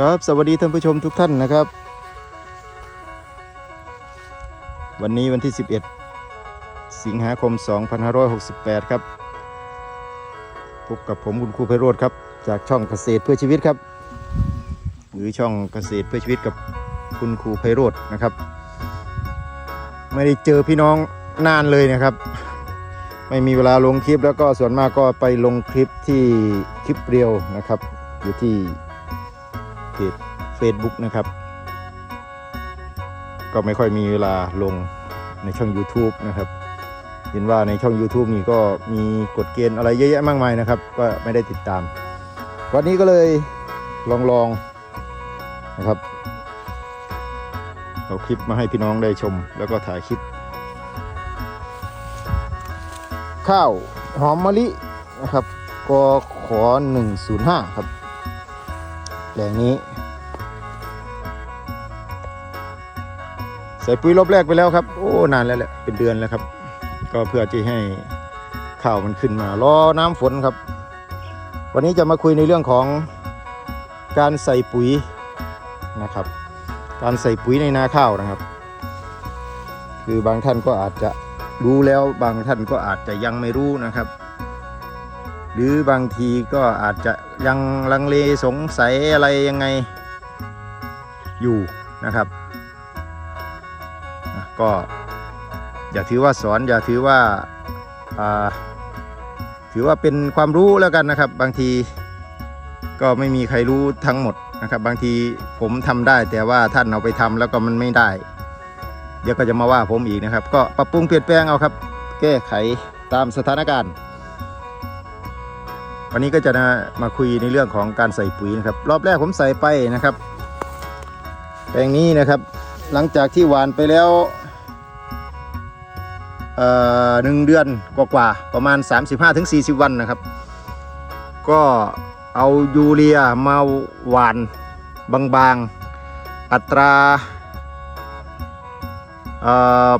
ครับสวัสดีท่านผู้ชมทุกท่านนะครับ วันนี้วันที่ 11 สิงหาคม 2568 ครับ พบกับผมคุณครูไพโรธครับ จากช่องเกษตรเพื่อชีวิตครับ หรือช่องเกษตรเพื่อชีวิตกับคุณครูไพโรธนะครับ ไม่ได้เจอพี่น้องนานเลยนะครับ ไม่มีเวลาลงคลิปแล้วก็ส่วนมากก็ไปลงคลิปที่คลิปเรียวนะครับ อยู่ที่ เพจ Facebook นะครับ ก็ไม่ค่อยมีเวลาลงในช่อง YouTube นะครับ เห็นว่าในช่อง YouTube นี่ก็มีกฎเกณฑ์อะไรเยอะแยะมากมายนะครับ ก็ไม่ได้ติดตาม วันนี้ก็เลยลองลองๆนะครับเอาคลิปมาให้พี่น้องได้ชม แล้วก็ถ่ายคลิป ข้าวหอมมะลินะครับกขอ105 ครับ แหล่งนี้ ใส่ปุ๋ยรอบแรกไปแล้วครับ โอ้นานแล้วแหละเป็นเดือนแล้วครับ ก็เพื่อที่ให้ข้าวมันขึ้นมารอน้ำฝนครับ วันนี้จะมาคุยในเรื่องของการใส่ปุ๋ยนะครับ การใส่ปุ๋ยในนาข้าวนะครับ คือบางท่านก็อาจจะรู้แล้วบางท่านก็อาจจะยังไม่รู้นะครับ หรือบางทีก็อาจจะยังลังเลสงสัยอะไรยังไงอยู่นะครับ ก็อย่าถือว่าสอนอย่าถือว่าาถือว่าเป็นความรู้แล้วกันนะครับ บางทีก็ไม่มีใครรู้ทั้งหมดนะครับ บางทีผมทำได้แต่ว่าท่านเอาไปทำแล้วก็มันไม่ได้ เดี๋ยวก็จะมาว่าผมอีกนะครับ ก็ปรับปรุงเปลี่ยนแปลงเอาครับ แก้ไขตามสถานการณ์ วันนี้ก็จะมาคุยในเรื่องของการใส่ปุ๋ยนะครับ รอบแรกผมใส่ไปนะครับ แปลงนี้นะครับ หลังจากที่หวานไปแล้วหนึ่งเดือนกว่าๆประมาณ 35-40 วันนะครับ ก็เอายูเรียมาหวานบางๆ อัตราเอ่อ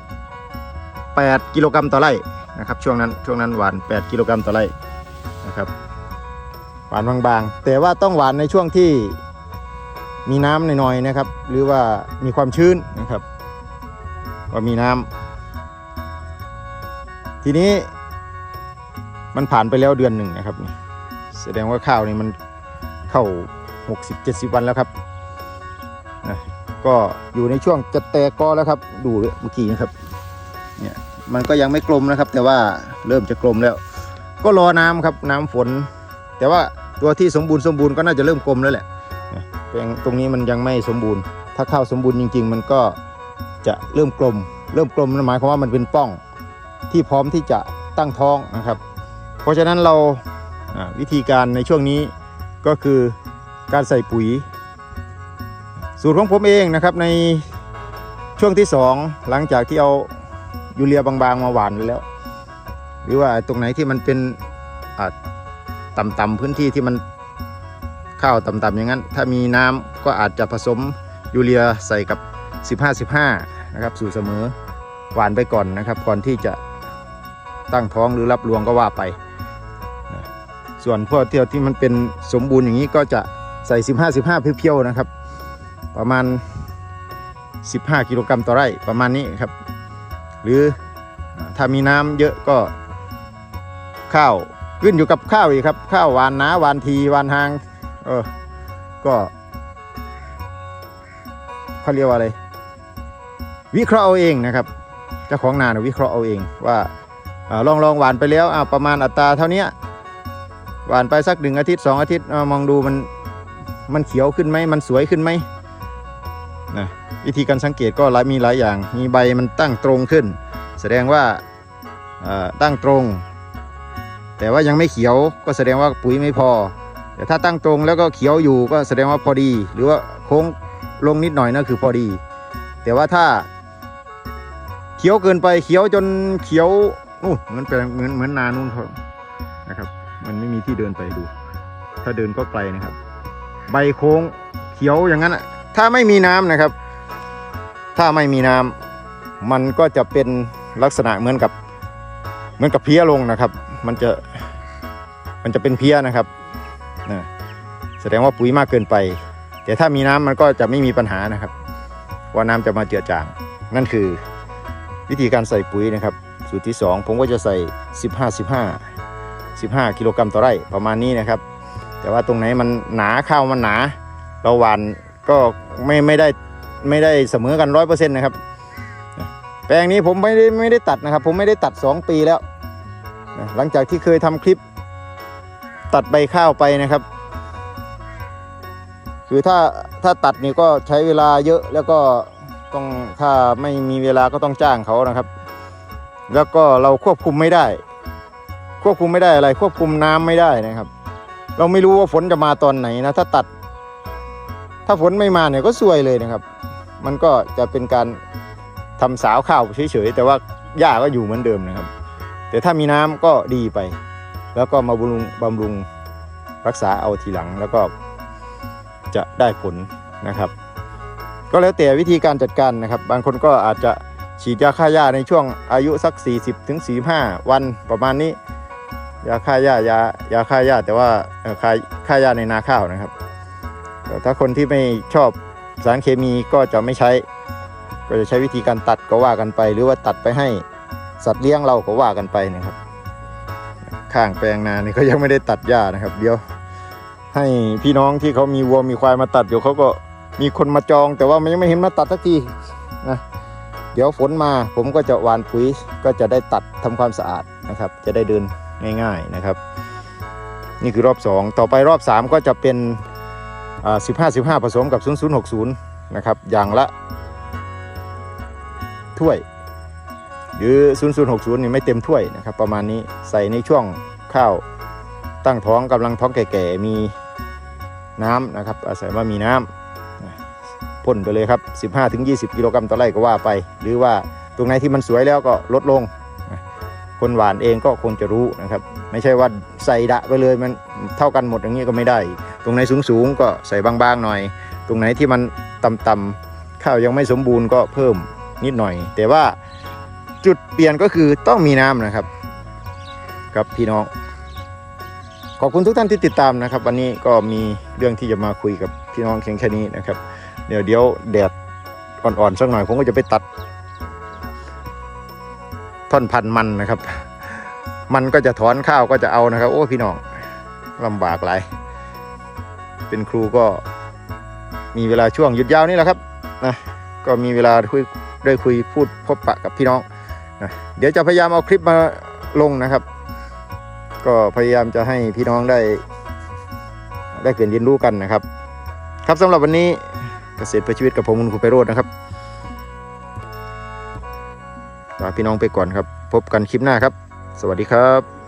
8กิโลกรัมต่อไร่นะครับช่วงนั้นช่วงนั้นหวาน 8 กิโลกรัมต่อไร่นะครับ หวานบางๆ แต่ว่าต้องหวานในช่วงที่มีน้ำหน่อยๆนะครับ หรือว่ามีความชื้นนะครับก็มีน้ำทีนี้มันผ่านไปแล้วเดือนหนึ่งนะครับนี่แสดงว่าข้าวนี่มันเข้า 60-70 วันแล้วครับนะก็อยู่ในช่วงจะแตกกอแล้วครับ ดูเมื่อกี้นะครับเนี่ยมันก็ยังไม่กลมนะครับ แต่ว่าเริ่มจะกลมแล้ว ก็รอน้ำครับน้ำฝน แต่ว่าตัวที่สมบูรณ์สมบูรณ์ก็น่าจะเริ่มกลมแล้วแหละแปลงตรงนี้มันยังไม่สมบูรณ์ ถ้าข้าวสมบูรณ์จริง ๆ มันก็จะเริ่มกลม เริ่มกลมนั่นหมายความว่ามันเป็นป้องที่พร้อมที่จะตั้งท้องนะครับ เพราะฉะนั้นเราวิธีการในช่วงนี้ก็คือการใส่ปุ๋ย สูตรของผมเองนะครับในช่วงที่สองหลังจากที่เอายูเรียบางๆมาหวานไว้แล้ว หรือว่าตรงไหนที่มันเป็น ต่ำๆพื้นที่ที่มันข้าวต่ำๆอย่างนั้น ถ้ามีน้ำก็อาจจะผสมยูเรียใส่กับ 15-15 นะครับ สู่เสมอหวานไปก่อนนะครับ ก่อนที่จะตั้งท้องหรือรับรวงก็ว่าไป ส่วนพวกเที่ยวที่มันเป็นสมบูรณ์อย่างนี้ก็จะใส่ 15-15 เพียวๆนะครับ ประมาณ 15 กิโลกรัมต่อไร่ประมาณนี้ครับ หรือถ้ามีน้ำเยอะก็ข้าว ขึ้นอยู่กับข้าวอีกครับ ข้าวหวานนาหวานทีหวานหาง เออ ก็เขาเรียกว่าอะไร วิเคราะห์เอาเองนะครับเจ้าของนานะวิเคราะห์เอาเองว่าอาลองลองหวานไปแล้วอ่าประมาณอัตราเท่านี้หวานไปสักหนึ่งอาทิตย์สองอาทิตย์มองดูมันมันเขียวขึ้นไหมมันสวยขึ้นไหมนะวิธีการสังเกตก็หลายมีหลายอย่าง มีใบมันตั้งตรงขึ้น แสดงว่าตั้งตรง แต่ว่ายังไม่เขียวก็แสดงว่าปุ๋ยไม่พอ แต่ถ้าตั้งตรงแล้วก็เขียวอยู่ก็แสดงว่าพอดี หรือว่าโค้งลงนิดหน่อยนั่นคือพอดี แต่ว่าถ้า เขียวเกินไปเขียวจนเขียวนู่เหมือนเป็นเหมือนเหมือนนานู่นเนะครับ มันไม่มีที่เดินไปดู ถ้าเดินก็ไกลนะครับ ใบโค้งเขียวอย่างนั้นถ้าไม่มีน้ำนะครับ ถ้าไม่มีน้ำมันก็จะเป็นลักษณะเหมือนกับ เหมือนกับเพี้ยลงนะครับ มันจะมันจะเป็นเพี้ยนะครับนะแสดงว่าปุ๋ยมากเกินไป แต่ถ้ามีน้ำมันก็จะไม่มีปัญหานะครับ ว่าน้ำจะมาเจือจาง นั่นคือวิธีการใส่ปุ๋ยนะครับ สูตรที่ 2 ผมก็จะใส่ 15 15 15 กิโลกรัมต่อไร่ประมาณนี้นะครับ แต่ว่าตรงไหนมันหนาข้าวมันหนา เราหวานก็ไม่ไม่ได้ไม่ได้เสมอกันร้อยเปอร์เซ็นต์นะครับ แปลงนี้ผมไม่ได้ไม่ได้ตัดนะครับ ผมไม่ได้ตัด 2 ปีแล้ว หลังจากที่เคยทำคลิปตัดใบข้าวไปนะครับ คือถ้าถ้าตัดนี่ก็ใช้เวลาเยอะแล้วก็ต้องถ้าไม่มีเวลาก็ต้องจ้างเขานะครับ แล้วก็เราควบคุมไม่ได้ ควบคุมไม่ได้อะไร ควบคุมน้ำไม่ได้นะครับ เราไม่รู้ว่าฝนจะมาตอนไหนนะถ้าตัด ถ้าฝนไม่มาเนี่ยก็ซวยเลยนะครับ มันก็จะเป็นการ ทำสาวข้าวเฉยๆแต่ว่าหญ้าก็อยู่เหมือนเดิมนะครับ แต่ถ้ามีน้ำก็ดีไป แล้วก็มาบำรุงบำรุงรักษาเอาทีหลังแล้วก็จะได้ผลนะครับ ก็แล้วแต่วิธีการจัดการนะครับ บางคนก็อาจจะฉีดยาฆ่าหญ้าในช่วงอายุสัก 40ถึง45วันประมาณนี้ยาฆ่าหญ้ายายาฆ่าหญ้าแต่ว่าฆ่าฆ่าหญ้าในนาข้าวนะครับ ถ้าคนที่ไม่ชอบสารเคมีก็จะไม่ใช้ ก็จะใช้วิธีการตัดก็ว่ากันไป หรือว่าตัดไปให้สัตว์เลี้ยงเราก็ว่ากันไปนะครับ ข้างแปลงนานี่ก็ยังไม่ได้ตัดหญ้านะครับ เดี๋ยวให้พี่น้องที่เขามีวัวมีควายมาตัดเดี๋ยวเขาก็มีคนมาจอง แต่ว่ามันยังไม่เห็นมาตัดสักทีนะเดี๋ยวฝนมาผมก็จะหวานปุ๋ยก็จะได้ตัดทำความสะอาดนะครับ จะได้เดินง่าย ๆนะครับ นี่คือรอบ 2 ต่อไปรอบ 3 ก็จะเป็นอ่า15 15 ผสมกับ 0060 นะครับ อย่างละ ถ้วย หรือ 0060นี่ไม่เต็มถ้วยนะครับประมาณนี้ใส่ในช่วงข้าวตั้งท้องกำลังท้องแก่ๆมีน้ำนะครับ อาศัยว่ามีน้ำพ่นไปเลยครับ 15-20 กิโลกรัมต่อไร่ก็ว่าไป หรือว่าตรงไหนที่มันสวยแล้วก็ลดลง คนหวานเองก็คงจะรู้นะครับ ไม่ใช่ว่าใส่ดะไปเลยมันเท่ากันหมดอย่างนี้ก็ไม่ได้ ตรงไหนสูงๆก็ใส่บางๆหน่อย ตรงไหนที่มันต่ำๆข้าวยังไม่สมบูรณ์ก็เพิ่ม นิดหน่อย แต่ว่าจุดเปลี่ยนก็คือต้องมีน้ำนะครับครับพี่น้อง ขอบคุณทุกท่านที่ติดตามนะครับ วันนี้ก็มีเรื่องที่จะมาคุยกับพี่น้องเคียงแค่นี้นะครับ เดี๋ยวเดี๋ยวแดดอ่อนๆสักหน่อยผมก็จะไปตัด ท่อนพันธุ์มันนะครับ มันก็จะถอนข้าวก็จะเอานะครับ โอ้พี่น้องลำบากหลายเป็นครูก็มีเวลาช่วงหยุดยาวนี่แหละครับนะก็มีเวลาคุย ได้คุยพูดพบปะกับพี่น้องนะเดี๋ยวจะพยายามเอาคลิปมาลงนะครับ ก็พยายามจะให้พี่น้องได้ ได้เปลี่ยนเรียนรู้กันนะครับ ครับสำหรับวันนี้เกษตรเพื่อชีวิตกับผมคุณครูไปโรดนะครับลาพี่น้องไปก่อนครับ พบกันคลิปหน้าครับ สวัสดีครับ